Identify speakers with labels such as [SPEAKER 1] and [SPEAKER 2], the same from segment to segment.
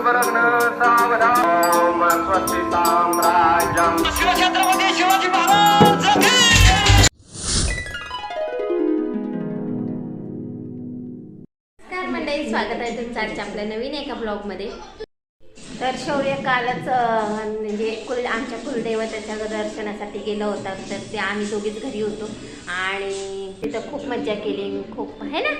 [SPEAKER 1] शुभलग्न सावधाम ओम स्वस्ति साम्राज्यम
[SPEAKER 2] शिवछत्रपती शिवाजी महाराज
[SPEAKER 3] नमस्कार मंडळी स्वागत आहे तुमचं आजच्या आपल्या नवीन एका ब्लॉगमध्ये तर शौर्य कालच म्हणजे कुल आमच्या कुलदैवताच्या दर्शनासाठी गेला होता. तर ते आम्ही दोघीच घरी होतो. आणि तिथं खूप मजा केली. खूप आहे ना?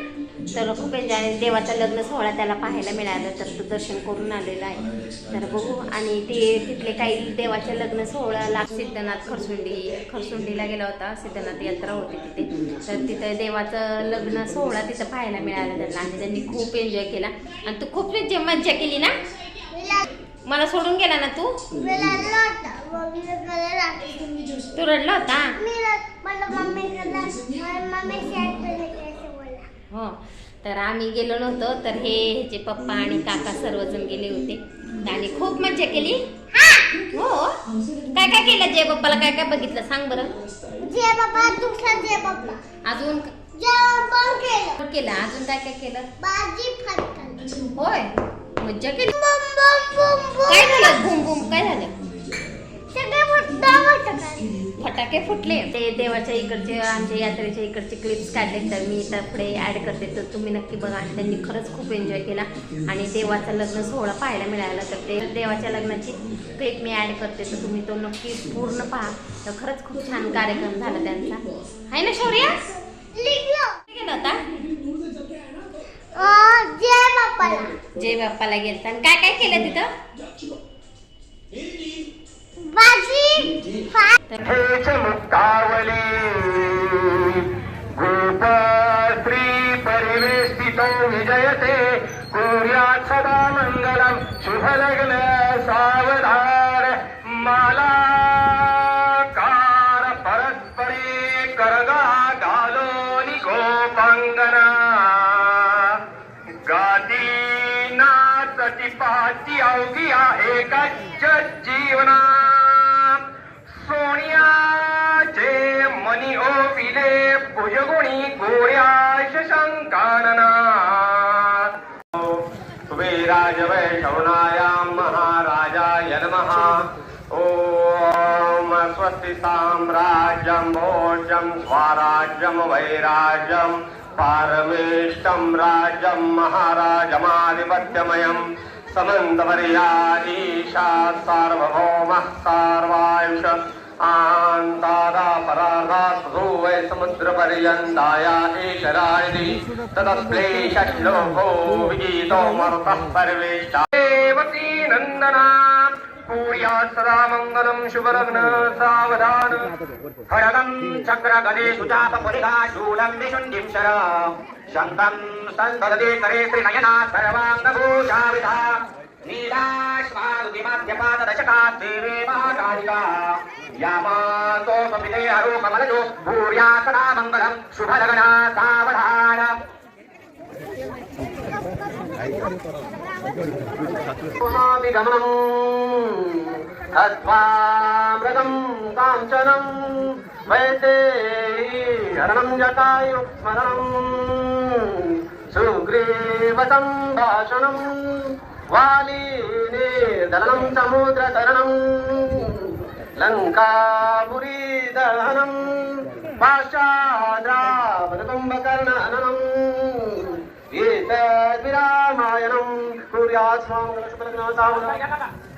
[SPEAKER 3] तर खूप एन्जॉय देवाचं लग्न सोहळा त्याला पाहायला मिळालं. तर तो दर्शन करून आलेला आहे. तर बघू. आणि ते तिथले काही देवाच्या लग्न सोहळ्याला सिद्धनाथ खरसुंडी खरसुंडीला गेला होता. सिद्धनाथ यात्रा होती तिथे. तर तिथं देवाचं लग्न सोहळा तिथं पाहायला मिळाला त्यांना. आणि त्यांनी खूप एन्जॉय केला. आणि तू खूप मज्जा मज्जा केली ना? मला सोडून गेला ना तू? तू रडला होता? हो. तर आम्ही गेलो नव्हतो तर हे ह्याचे पप्पा आणि काका सर्वजण गेले होते. आणि खूप मज्जा केली. हो! काय काय केलं जय पप्पाला? काय काय बघितलं? सांग बरं.
[SPEAKER 4] जय बाबा तुमचा जय बाबा
[SPEAKER 3] अजून?
[SPEAKER 4] जेवण केलं.
[SPEAKER 3] केलं. अजून काय काय केलं?
[SPEAKER 4] भाजी फटकन
[SPEAKER 3] होय. मज्जा केली
[SPEAKER 4] बम बम बम बम
[SPEAKER 3] काय झालं? बुम बुम काय झालं? फटाके फुटले. ते देवाच्या इकडचे आमच्या यात्रेच्या इकडचे क्लिप्स काढले. तर मी तर पुढे ॲड करते. तर तुम्ही नक्की बघा. आणि त्यांनी खरंच खूप एन्जॉय केला. आणि देवाचं लग्न सोहळा पाहायला मिळाला. तर ते देवाच्या लग्नाची क्लिप मी ॲड करते. तर तुम्ही तो नक्की पूर्ण पहा. तर खरंच खूप छान कार्यक्रम झाला त्यांचा. आहे ना शौर्य? गेला होता
[SPEAKER 4] जय
[SPEAKER 3] बाप्पाला गेलता. आणि काय काय केलं तिथं?
[SPEAKER 1] परिवेष्टितो विजयते. कुर्यात् सदा मङ्गलम् शुभलग्न सावधान मालाकार परस्परे करगा घालोनि गोपाङ्गना ਸਾਚੀ ਆਉਗੀ ਆ ਏਕ ਜੀਵਨਾ एकज्जीवना सोणिजे मनि ओपि ले भुजगुणी गोर्याय शङ्काननाज वैशनायाम् महाराजाय नमः। ॐ स्वस्ति साम्राज्यं स्वस्तिताम्राज्योजम् स्वाराज्यम् वैराज्यं पारमेष्टं राज्यं महाराजमाधिपत्यमयम् समन्तवर्याधीशा सार्वभौमः सार्वायुष आन्तादा परार्धा सुधो वै समुद्रपर्यन्ताया ईशरायति ततस्क्लेशश्लोको विगीतो मरुतः सर्वेष्टा देवकी नन्दना कुर्या सदा मङ्गलं शुभलग्न सावधान खड्गं चक्रगदेषु चापपुरिधा शूलं विशुण्डिं शर शङ्खं सन्ददते करे त्रिनयना सर्वाङ्गभूषाविधा नीलाश्वादिमाध्यपादशका देवे महाकालिका यामातो स्वपिते हरोकमलजो भूर्या सदा मङ्गलं शुभलग्ना सावधान హస్వామృతం కాంచనం వైతే హరణం జటాయు స్మరణం. సుగ్రీవసం భాషణం వాలీనే దళనం సముద్ర తరణం. లంకాపురీ దహనం పాశాద్రాపదంబకర్ణనం ఏతద్విరామాయణం. కుర్యాత్ స్వామి